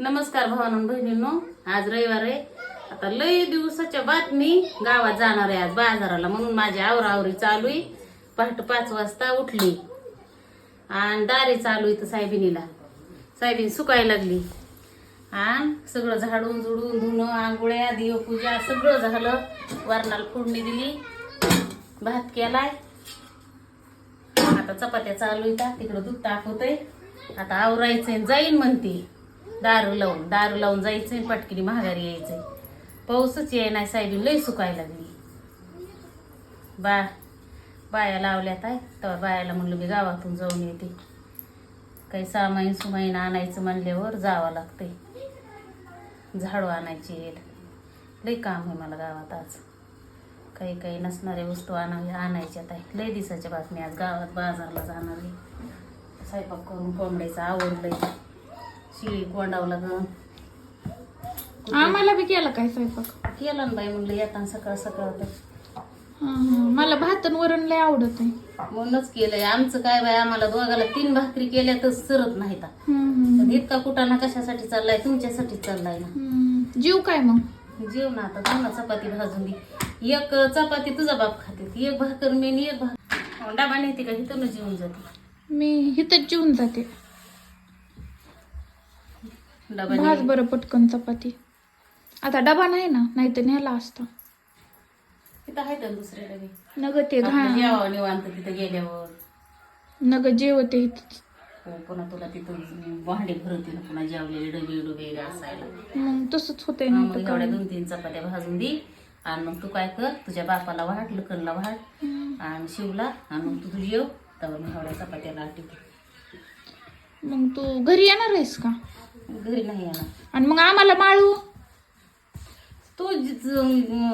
नमस्कार भावानं बहिणींनो. आज रविवार आहे. आता लय दिवसाच्या बातमी गावात जाणार आहे आज बाजाराला म्हणून माझी आवरावरी चालू आहे. पहाटे पाच वाजता उठली. आणि दारे चालू आहे तर साहेबिनीला. साहेबीन सुकायला लागली. आणि सगळं झाडून झुडून धुणं आंघोळ्या देवपूजा सगळं झालं. वरणाला फोडणी दिली. भात केलाय. आता चपात्या चालू येतात तिकडं दूध तापवतंय आता आवरायचंय. जाईन म्हणते. दारू लावून दारू लावून जायचंय पटकिनी महागारी यायचं पाऊसच ये नाही साहेबी लई सुकायला लागली. बा बाया लावल्यात आहे तर बायाला म्हणलं मी गावातून जाऊन येते. काही सामाईन सुमाईन आणायचं म्हणल्यावर जावं लागते झाडू आणायची आहेत. लई काम आहे मला गावात आज. काही काही नसणाऱ्या वस्तू आणाव्या आणायच्यात आहे. लई दिसाच्या बातमी आज गावात बाजारला जाणार आहे. स्वयंपाक करून कोंबड्याचं आवडलंय शिळी कोंडावं लागन आम्हाला बी केला काय स्वयंपाक? केलं ना बाई म्हणलं येताना सकाळ सकाळ तर हं, हं. मला भात आणि वरण लय आवडत आहे म्हणूनच केलंय. आमचं काय बाय आम्हाला दोघाला तीन भाकरी केल्या तर सरत नाहीत हं, हं. पण इतका कुटाणा कशासाठी चाललाय? तुमच्यासाठीच चाललाय ना. हं. जीव काय मग? जेव ना आता. जाऊ ना चपाती भाजून दे. एक चपाती तुझा बाप खाते. एक भाकर मी आणि एक भाकर डबा नेते का? इथं जेवून जाते. मी हिथंच जीवन जाते. डबा भाज बरं पटकन चपाती. आता डबा नाही ना नाही तर न्याला असता. तिथं आहेत ना दुसरे डबे. नग ते आपलं घा जेवावं निवांत तिथं गेल्यावर. नग जेवते हिथंच हो पुन्हा तुला तिथं भांडे भरतील पुन्हा जेवलेले डबे डबे घासायला मग तसंच होतंय नाही मग तर एवढ्या काय दोन तीन चपात्या भाजून दे. आणि मग तू काय कर तुझ्या बापाला वाट लखनला वाट. आणि शिवला आणि मग तू जेव तर मी एवढ्या चपात्याला आटी मग तू घरी येणार आहेस का? घरी नाही येणार. आणि मग आम्हाला माळू तू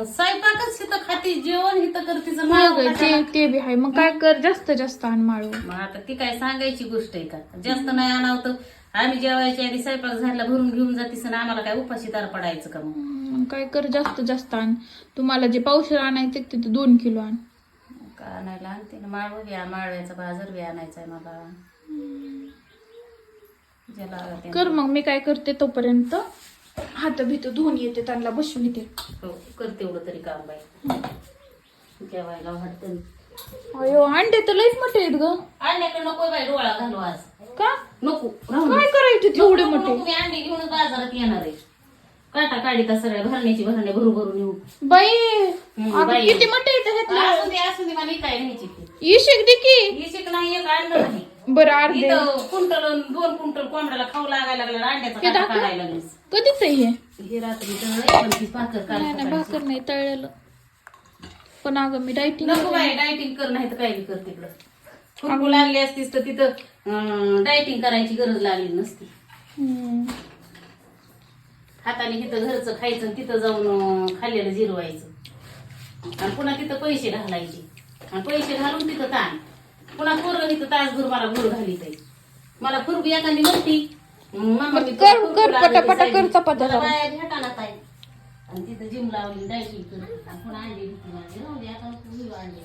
स्वयंपाकच इथं खाती जेवण इथं करतीच मग ते ते बी आहे मग काय कर जास्त जास्त आण माळू मग आता ती काय सांगायची गोष्ट आहे का? जास्त नाही आणावं तर आम्ही जेवायच्या आधी स्वयंपाक झाला भरून घेऊन जातीस आणि आम्हाला काय उपाशी तार पडायचं का मग? मग काय कर जास्त जास्त आण. तुम्हाला जे पावशेर आणायचे ते ते दोन किलो आण. का आणायला आणते? ना बी आ- माळव्याचा बाजार बी आणायचा आहे मला. ज्याला कर मग मी काय करते तोपर्यंत हात भीत धुवून येते त्यांना बसवून येते. हो, कर तेवढं तरी काम बाई. जेवायला वाटतं. अयो अंडे तर लईच मोठे आहेत ग. आणण्याकडे नको बाई डोळा घालू आज. का? नको राहू दे. काय करायचे तेवढे नको, मोठे? मी अंडे घेऊनच बाजारात येणार आहे. काटा काढीता सगळ्या भरण्याची भरणे भरू भरून येऊ बाई हम्म, अगं बाई. किती मोठे आहेत ह्यातले? असू दे असू दे मला काय घ्यायची ती इशेक दे की. ही शिक नाही एक आणलं नाही. बरं अर्धे इथं कुंटल दोन कुंटल कोंबड्याला खाऊ लागायला लागला अंड्याचा हे काटा दाखव. काढायला लागलीस कधीच आहे हे? हे रात्री तळलंय, पण ती भाकर काल नाही नाही सकाळची. भाकर नाही तळलेलं. पण अगं मी डायटिंग नको बाई डायटिंग कर नाही तर काय बी कर तिकडं. फुरकू लागली असतीस तर तिथं डायटिंग करायची गरज लागली नसती. हाताने तिथं घरचं खायचं आणि तिथं जाऊन अं, खाल्लेलं जिरवायचं. आणि पुन्हा तिथं पैसे घालायचे. आणि पैसे घालून तिथं ताण. पुन्हा पोरं तिथं तासभर मला गुळ घालीत आहे. मला फुरबी एखादी म्हणती मामा मी कर- कर, पटापटा. कर चपात्या मला जरा. बाया भेटानात आहे आणि तिथं जिम लावली डायटिंग करते आणि पुन्हा माझी राहू दे आता तू अंडे